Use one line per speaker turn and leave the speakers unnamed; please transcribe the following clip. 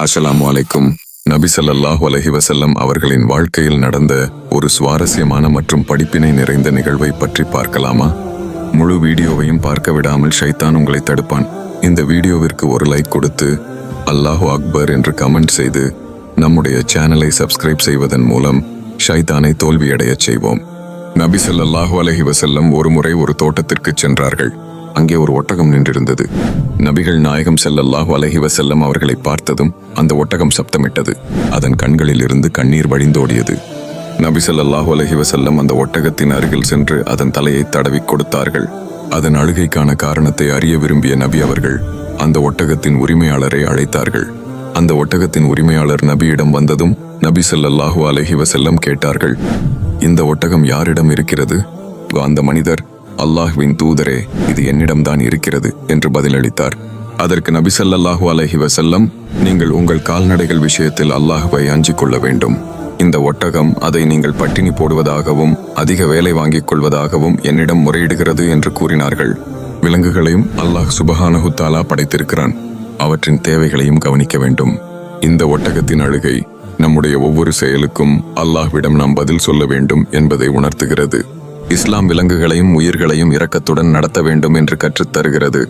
அஸ்லாம் வலைக்கும் நபி ஸல்லல்லாஹு அலைஹி அவர்களின் வாழ்க்கையில் நடந்த ஒரு சுவாரஸ்யமான மற்றும் படிப்பினை நிறைந்த நிகழ்வை பற்றி பார்க்கலாமா? முழு வீடியோவையும் பார்க்க விடாமல் ஷைத்தான் உங்களை தடுப்பான். இந்த வீடியோவிற்கு ஒரு லைக் கொடுத்து அல்லாஹு அக்பர் என்று கமெண்ட் செய்து நம்முடைய சேனலை சப்ஸ்கிரைப் செய்வதன் மூலம் ஷைத்தானை தோல்வியடையச் செய்வோம். நபி ஸல்லல்லாஹு அலஹி வசல்லம் ஒரு முறை ஒரு தோட்டத்திற்கு சென்றார்கள். அங்கே ஒரு ஒட்டகம் நின்றிருந்தது. நபிகள் நாயகம் செல்லல்லாஹ் அலைஹி செல்லம் அவர்களை பார்த்ததும் அந்த ஒட்டகம் சப்தமிட்டது. அதன் கண்களில் இருந்து கண்ணீர் வழிந்தோடியது. நபி ஸல்லல்லாஹு அலைஹி செல்லம் அந்த ஒட்டகத்தின் அருகில் சென்று அதன் தலையை தடவி கொடுத்தார்கள். அதன் அழுகைக்கான காரணத்தை அறிய விரும்பிய நபி அவர்கள் அந்த ஒட்டகத்தின் உரிமையாளரை அழைத்தார்கள். அந்த ஒட்டகத்தின் உரிமையாளர் நபியிடம் வந்ததும் நபி ஸல்லல்லாஹு அலஹி வசல்லம் கேட்டார்கள் இந்த ஒட்டகம் யாரிடம் இருக்கிறது? அந்த மனிதர் அல்லாஹ்வின் தூதரே இது என்னிடம்தான் இருக்கிறது என்று பதிலளித்தார். அதற்கு நபி ஸல்லல்லாஹு அலைஹி நீங்கள் உங்கள் கால்நடைகள் விஷயத்தில் அல்லாஹுவை அஞ்சிக் கொள்ள வேண்டும். இந்த ஒட்டகம் அதை நீங்கள் பட்டினி போடுவதாகவும் அதிக வேலை வாங்கிக் கொள்வதாகவும் என்னிடம் முறையிடுகிறது என்று கூறினார்கள். விலங்குகளையும் அல்லாஹ் சுபஹானஹு தஆலா படைத்திருக்கிறான். அவற்றின் தேவைகளையும் கவனிக்க வேண்டும். இந்த ஒட்டகத்தின் அழுகை நம்முடைய ஒவ்வொரு செயலுக்கும் அல்லாஹ்விடம் நாம் பதில் சொல்ல வேண்டும் என்பதை உணர்த்துகிறது. இஸ்லாம் விலங்குகளையும் உயிர்களையும் இரக்கத்துடன் நடத்த வேண்டும் என்று கற்றுத்தருகிறது